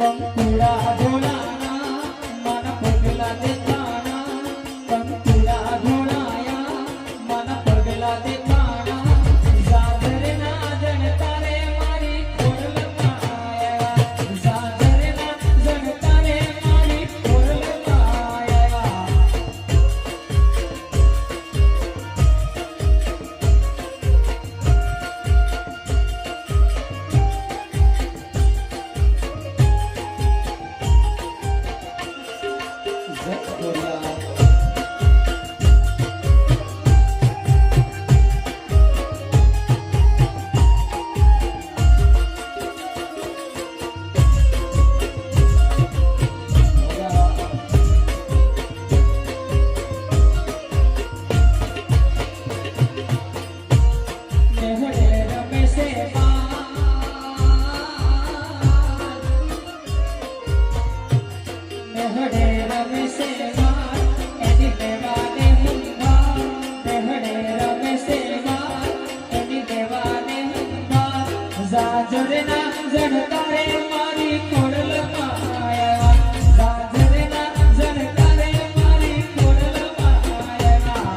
con cuidado la Bueno. જાજરના જણકારે મારી ખોડલ